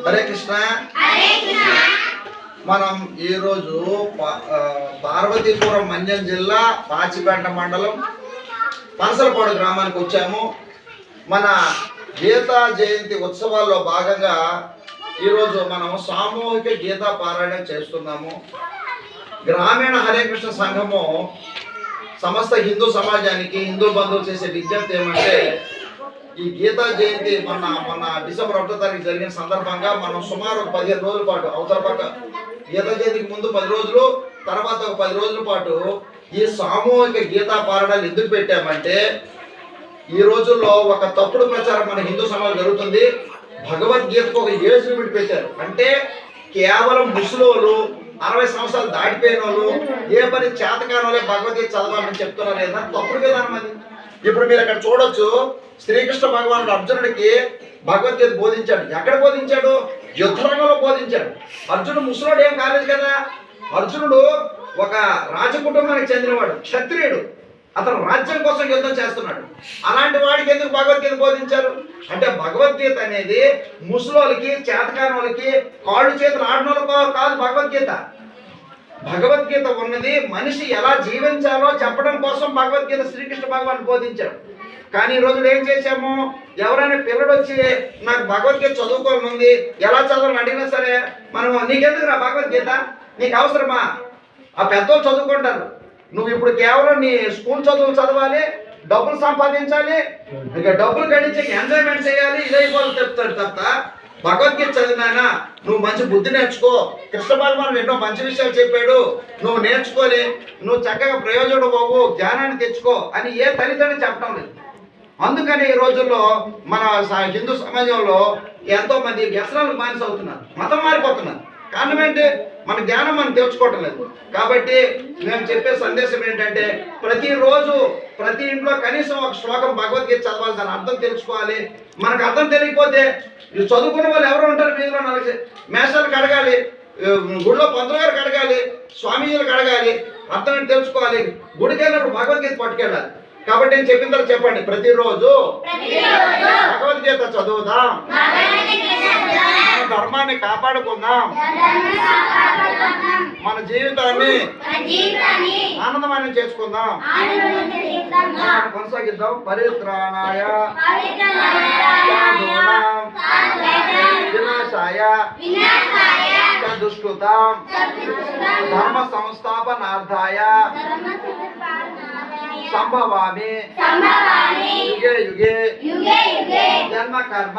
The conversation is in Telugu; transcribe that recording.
హరే కృష్ణ. మనం ఈరోజు పార్వతీపురం మంజం జిల్లా పాచిపేట మండలం పనసలపాడు గ్రామానికి వచ్చాము. మన గీతా జయంతి ఉత్సవాల్లో భాగంగా ఈరోజు మనం సామూహిక గీతా పారాయణం చేస్తున్నాము. గ్రామీణ హరే కృష్ణ సంఘము సమస్త హిందూ సమాజానికి హిందూ బంధువులు చేసే విజ్ఞప్తి ఏమంటే ఈ గీతా జయంతి మొన్న మొన్న డిసెంబర్ ఒకటో తారీఖు జరిగిన సందర్భంగా మనం సుమారు ఒక పదిహేను రోజుల పాటు అవతల పక్క గీతా జయంతికి ముందు పది రోజులు తర్వాత ఒక పది రోజుల పాటు ఈ సామూహిక గీతా పారాయణాలు ఎందుకు పెట్టామంటే ఈ రోజుల్లో ఒక తప్పుడు ప్రచారం మన హిందూ సమాజం జరుగుతుంది. భగవద్గీతకు ఒక ఏజ్ లిమిట్ పెట్టారు. అంటే కేవలం ముసలోళ్ళు అరవై సంవత్సరాలు దాటిపోయిన వాళ్ళు ఏ పని చేతకాని వాళ్ళే భగవద్గీత చదవాలని చెప్తున్నారు లేదా? తప్పుడు విధానం అది. ఇప్పుడు మీరు అక్కడ చూడొచ్చు శ్రీకృష్ణ భగవానుడు అర్జునుడికి భగవద్గీత బోధించాడు. ఎక్కడ బోధించాడు? యుద్ధరంగంలో బోధించాడు. అర్జునుడు ముసలోడు ఏం కాలేదు కదా? అర్జునుడు ఒక రాజకుటుంబానికి చెందినవాడు క్షత్రియుడు. అతను రాజ్యం కోసం యుద్ధం చేస్తున్నాడు. అలాంటి వాడికి ఎందుకు భగవద్గీత బోధించారు? అంటే భగవద్గీత అనేది ముసలోళ్ళకి చేతకాని వాళ్ళకి కాళ్ళు చేతులు ఆడిన వాళ్ళకి కాదు భగవద్గీత. భగవద్గీత ఉన్నది మనిషి ఎలా జీవించాలో చెప్పడం కోసం భగవద్గీత శ్రీకృష్ణ భగవాన్ బోధించాడు. కానీ ఈ రోజు ఏం చేశాము? ఎవరైనా పిల్లడు వచ్చి నాకు భగవద్గీత చదువుకోనుంది ఎలా చదవాలని అడిగినా సరే మనం నీకెందుకు రా భగవద్గీత? నీకు అవసరమా? ఆ పెద్దోళ్ళు చదువుకుంటారు. నువ్వు ఇప్పుడు కేవలం నీ స్కూల్ చదువులు చదవాలి డబ్బులు సంపాదించాలి ఇక డబ్బులు గడించి ఎంజాయ్మెంట్ చేయాలి ఇదైపోవాలి చెప్తాడు తప్ప భగవద్గీత చదివినాయన నువ్వు మంచి బుద్ధి నేర్చుకో. కృష్ణ పరమాత్మ ఎన్నో మంచి విషయాలు చెప్పాడు. నువ్వు నేర్చుకోలే. నువ్వు చక్కగా ప్రయోజనం పోవు జ్ఞానాన్ని తెచ్చుకో అని ఏ తల్లిదండ్రులు చెప్పడం లేదు. అందుకని ఈ రోజుల్లో మన హిందూ సమాజంలో ఎంతో మంది వ్యసనాలకు బానిస అవుతున్నారు. మతం మారిపోతున్నారు. కారణం ఏంటి? మన జ్ఞానం మనం తెలుసుకోవటం లేదు. కాబట్టి మేము చెప్పే సందేశం ఏంటంటే ప్రతిరోజు ప్రతి ఇంట్లో కనీసం ఒక శ్లోకం భగవద్గీత చదవాలి దాని అర్థం తెలుసుకోవాలి. మనకు అర్థం తెలియకపోతే ఈ చదువుకున్న వాళ్ళు ఎవరు ఉంటారు మీలో నలభై మేషాలకు అడగాలి గుడిలో పంతులు గారికి అడగాలి స్వామీజీలకు అడగాలి అర్థం తెలుసుకోవాలి. గుడికి వెళ్ళినప్పుడు భగవద్గీత పట్టుకెళ్ళాలి. కాబట్టి నేను చెప్పిన తర్వాత చెప్పండి ప్రతిరోజు భగవద్గీత చదువుదాం. ధర్మాన్ని కాపాడుకుందాం. మన జీవితాన్ని ఆనందమయం చేసుకుందాం. కొనసాగిద్దాం. పరిత్రాణాయ వినాశాయ దుష్కృతాం ధర్మ సంస్థాపనార్థాయ సంభవామి యుగే యుగే జన్మ కర్మ